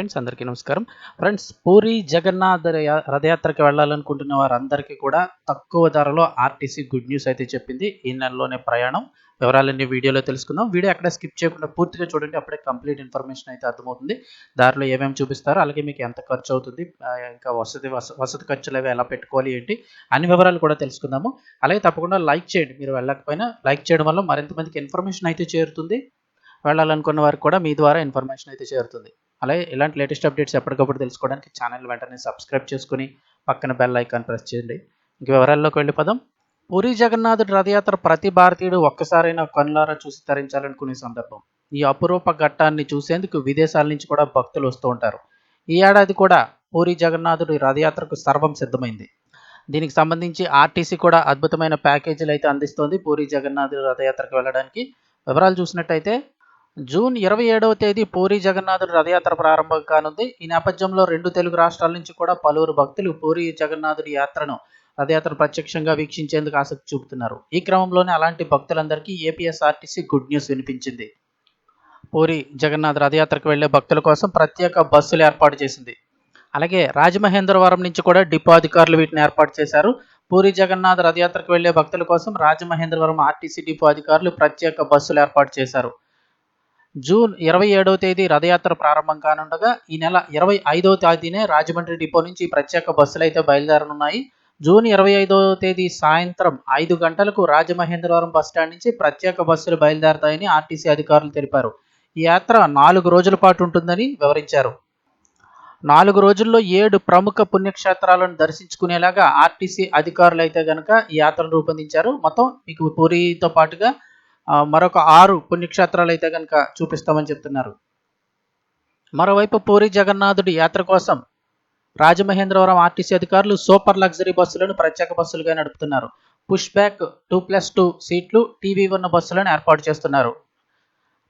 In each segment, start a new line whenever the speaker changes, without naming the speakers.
Friends అందరికీ నమస్కారం. Friends Puri Jagannath రథయాత్రకి వెళ్ళాలనుకుంటున్న వారందరికీ కూడా తక్కువ ధరలో ఆర్టీసీ గుడ్ న్యూస్ అయితే చెప్పింది. ఈ నెలలోనే ప్రయాణం. వివరాలన్నీ వీడియోలో తెలుసుకుందాం. వీడియో అక్కడ స్కిప్ చేయకుండా పూర్తిగా చూడండి. అప్పుడే కంప్లీట్ ఇన్ఫర్మేషన్ అయితే అర్థమవుతుంది. దారిలో ఏమేమి చూపిస్తారో అలాగే మీకు ఎంత ఖర్చు అవుతుంది ఇంకా వసతి వస- వసతి ఖర్చులు అవి ఎలా పెట్టుకోవాలి ఏంటి అన్ని వివరాలు కూడా తెలుసుకుందాము. అలాగే తప్పకుండా లైక్ చేయండి. మీరు వెళ్ళకపోయినా లైక్ చేయడం వల్ల మరింత మందికి ఇన్ఫర్మేషన్ అయితే చేరుతుంది. వెళ్ళాలనుకున్న వారికి కూడా మీ ద్వారా ఇన్ఫర్మేషన్ అయితే చేరుతుంది. అలాగే ఇలాంటి లేటెస్ట్ అప్డేట్స్ ఎప్పటికప్పుడు తెలుసుకోవడానికి ఛానల్ వెంటనే సబ్స్క్రైబ్ చేసుకుని పక్కన బెల్ ఐకాన్ ప్రెస్ చేయండి. ఇంక వివరాల్లోకి వెళ్ళిపోదాం పూరి జగన్నాథుడి రథయాత్ర ప్రతి భారతీయుడు ఒక్కసారైనా కనులారా చూసి తరించాలనుకునే సందర్భం. ఈ అపురూప ఘట్టాన్ని చూసేందుకు విదేశాల నుంచి కూడా భక్తులు వస్తూ ఉంటారు. ఈ ఏడాది కూడా పూరి జగన్నాథుడి రథయాత్రకు సర్వం సిద్ధమైంది. దీనికి సంబంధించి ఆర్టీసీ కూడా అద్భుతమైన ప్యాకేజీలు అయితే అందిస్తోంది పూరి జగన్నాథుడి రథయాత్రకు వెళ్ళడానికి. వివరాలు చూసినట్టయితే జూన్ ఇరవై ఏడవ తేదీ పూరి జగన్నాథుడు రథయాత్ర ప్రారంభం కానుంది. ఈ నేపథ్యంలో రెండు తెలుగు రాష్ట్రాల నుంచి కూడా పలువురు భక్తులు పూరి జగన్నాథుడి యాత్రను రథయాత్ర ప్రత్యక్షంగా వీక్షించేందుకు ఆసక్తి చూపుతున్నారు. ఈ క్రమంలోనే అలాంటి భక్తులందరికీ ఏపీఎస్ఆర్టీసీ గుడ్ న్యూస్ వినిపించింది. పూరి జగన్నాథ్ రథయాత్రకు వెళ్ళే భక్తుల కోసం ప్రత్యేక బస్సులు ఏర్పాటు చేసింది. అలాగే రాజమహేంద్రవరం నుంచి కూడా డిపో అధికారులు వీటిని ఏర్పాటు చేశారు. పూరి జగన్నాథ్ రథయాత్రకు వెళ్ళే భక్తుల కోసం రాజమహేంద్రవరం ఆర్టీసీ డిపో అధికారులు ప్రత్యేక బస్సులు ఏర్పాటు చేశారు. జూన్ ఇరవై ఏడవ తేదీ రథయాత్ర ప్రారంభం కానుండగా ఈ నెల ఇరవై ఐదవ తేదీనే రాజమండ్రి డిపో నుంచి ఈ ప్రత్యేక బస్సులు అయితే బయలుదేరనున్నాయి. జూన్ ఇరవై ఐదవ తేదీ సాయంత్రం ఐదు గంటలకు రాజమహేంద్రవరం బస్టాండ్ నుంచి ప్రత్యేక బస్సులు బయలుదేరతాయని ఆర్టీసీ అధికారులు తెలిపారు. ఈ యాత్ర నాలుగు రోజుల పాటు ఉంటుందని వివరించారు. నాలుగు రోజుల్లో ఏడు ప్రముఖ పుణ్యక్షేత్రాలను దర్శించుకునేలాగా ఆర్టీసీ అధికారులు అయితే గనక ఈ యాత్రను రూపొందించారు. మొత్తం మీకు పూరితో పాటుగా మరొక ఆరు పుణ్యక్షేత్రాలు అయితే కనుక చూపిస్తామని చెప్తున్నారు. మరోవైపు పూరి జగన్నాథుడి యాత్ర కోసం రాజమహేంద్రవరం ఆర్టీసీ అధికారులు సూపర్ లగ్జరీ బస్సులను ప్రత్యేక బస్సులుగా నడుపుతున్నారు. Push back two plus two సీట్లు టీవీ ఉన్న బస్సులను ఏర్పాటు చేస్తున్నారు.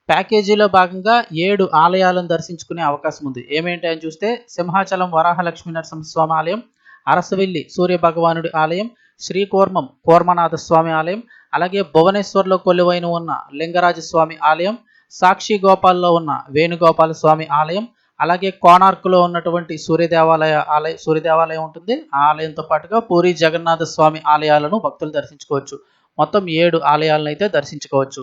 ప్యాకేజీలో భాగంగా ఏడు ఆలయాలను దర్శించుకునే అవకాశం ఉంది. ఏమేంటి అని చూస్తే సింహాచలం వరాహలక్ష్మీ నరసింహస్వామి ఆలయం అరసవెల్లి సూర్య భగవానుడి ఆలయం శ్రీకూర్మం కూర్మనాథ స్వామి ఆలయం అలాగే భువనేశ్వర్లో కొలువైన ఉన్న లింగరాజస్వామి ఆలయం సాక్షి గోపాల్లో ఉన్న వేణుగోపాల స్వామి ఆలయం అలాగే కోణార్కులో ఉన్నటువంటి సూర్యదేవాలయ ఆలయ సూర్యదేవాలయం ఉంటుంది. ఆ ఆలయంతో పాటుగా పూరి జగన్నాథ స్వామి ఆలయాలను భక్తులు దర్శించుకోవచ్చు. మొత్తం ఏడు ఆలయాలను అయితే దర్శించుకోవచ్చు.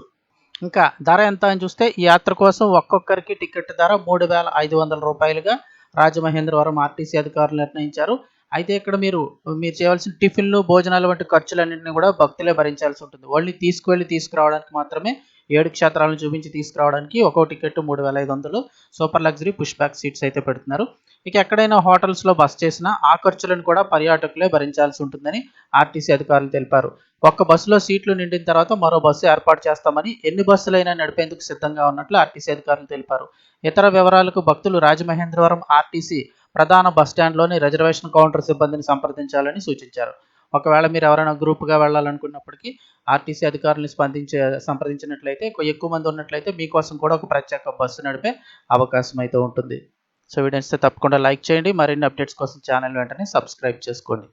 ఇంకా ధర ఎంత అని చూస్తే ఈ యాత్ర కోసం ఒక్కొక్కరికి టికెట్ ధర మూడు వేల ఐదు వందల రూపాయలుగా రాజమహేంద్రవరం ఆర్టీసీ అధికారులు నిర్ణయించారు. అయితే ఇక్కడ మీరు మీరు చేయవలసిన టిఫిన్లు భోజనాలు వంటి ఖర్చులన్నింటినీ కూడా భక్తులే భరించాల్సి ఉంటుంది. ఓన్లీ తీసుకువెళ్ళి తీసుకురావడానికి మాత్రమే ఏడు క్షేత్రాలను చూపించి తీసుకురావడానికి ఒక్కో టికెట్ మూడు వేల ఐదు వందలు super luxury push back seats అయితే పెడుతున్నారు. ఇక ఎక్కడైనా హోటల్స్లో బస్ చేసినా ఆ ఖర్చులను కూడా పర్యాటకులే భరించాల్సి ఉంటుందని ఆర్టీసీ అధికారులు తెలిపారు. ఒక్క బస్సులో సీట్లు నిండిన తర్వాత మరో బస్సు ఏర్పాటు చేస్తామని ఎన్ని బస్సులైనా నడిపేందుకు సిద్ధంగా ఉన్నట్లు ఆర్టీసీ అధికారులు తెలిపారు. ఇతర వివరాలకు భక్తులు రాజమహేంద్రవరం ఆర్టీసీ ప్రధాన బస్ స్టాండ్లోని రిజర్వేషన్ కౌంటర్ సిబ్బందిని సంప్రదించాలని సూచించారు. ఒకవేళ మీరు ఎవరైనా గ్రూప్గా వెళ్ళాలనుకున్నప్పటికీ ఆర్టీసీ అధికారులను స్పందించే సంప్రదించినట్లయితే ఎక్కువ మంది ఉన్నట్లయితే మీకోసం కూడా ఒక ప్రత్యేక బస్సు నడిపే అవకాశం అయితే ఉంటుంది. సో వీడియోస్ తప్పకుండా లైక్ చేయండి. మరిన్ని అప్డేట్స్ కోసం ఛానల్ వెంటనే సబ్స్క్రైబ్ చేసుకోండి.